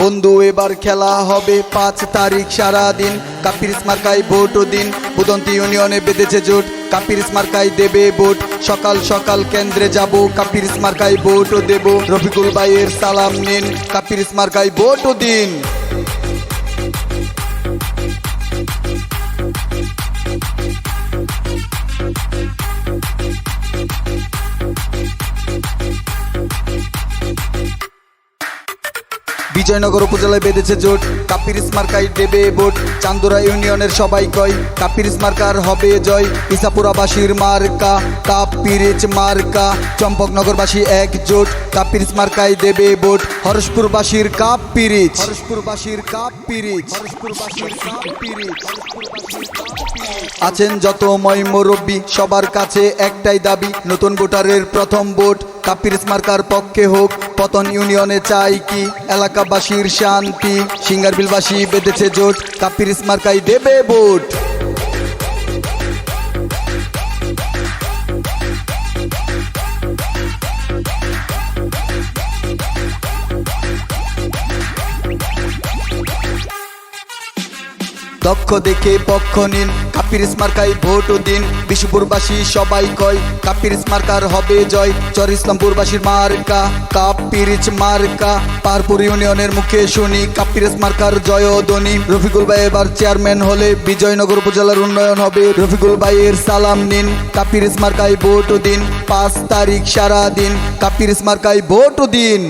বন্ধু, এবার খেলা হবে পাঁচ তারিখ সারাদিন। কাপির স্মারকায় ভোটও দিন। বুদন্তি ইউনিয়নে বেঁধেছে জোট। কাপির স্মারকায় দেবে ভোট। সকাল সকাল কেন্দ্রে যাব, কাপির স্মারকায় ভোটও দেব। রফিকুল ভাইয়ের সালাম নিন। কাপির স্মারকায় ভোটও দিন। বিজয়নগর উপজেলায় বেঁধেছে জোট। কাপির মার্কাই দেবে ভোট। চান্দুরা ইউনিয়নের সবাই কয়, কাপির মার্কার হবে জয়। ইসাপুরাবাসীর মার্কা কাপিরিচ মার্কা। চম্পকনগরবাসী এক জোট, কাপির মার্কাই দেবে ভোট। হরসপুরবাসীর কাপ পিরিচ হরসপুরবাসীর কাপ পিরিচ পিরিচ আছেন যত ময় মুরব্বী, সবার কাছে একটাই দাবি, নতুন ভোটারের প্রথম ভোট। কাপির মার্কার পক্ষে হোক, পতন ইউনিয়নে চাই কি? এলাকাবাসীর শান্তি, সিঙ্গারবিলবাসী বেঁধেছে জোট কাপির মার্কাই দেবে ভোট। দক্ষ দেখে পক্ষ নিন। কাপির মার্কাই ভোটও দিন। বিশুপুরবাসী সবাই কয়, কাপির মার্কার হবে জয়। চর ইসলামপুরবাসীর মার্কা কাপিরিচ মার্কা পারপুর ইউনিয়নের মুখে শুনি, কাপির মার্কার জয়ধ্বনি রফিকুল ভাই এবার চেয়ারম্যান হলে বিজয়নগর উপজেলার উন্নয়ন হবে। রফিকুল ভাইয়ের সালাম নিন, কাপির মার্কাই ভোটও দিন। পাঁচ তারিখ সারা দিন, কাপির মার্কাই ভোটও দিন।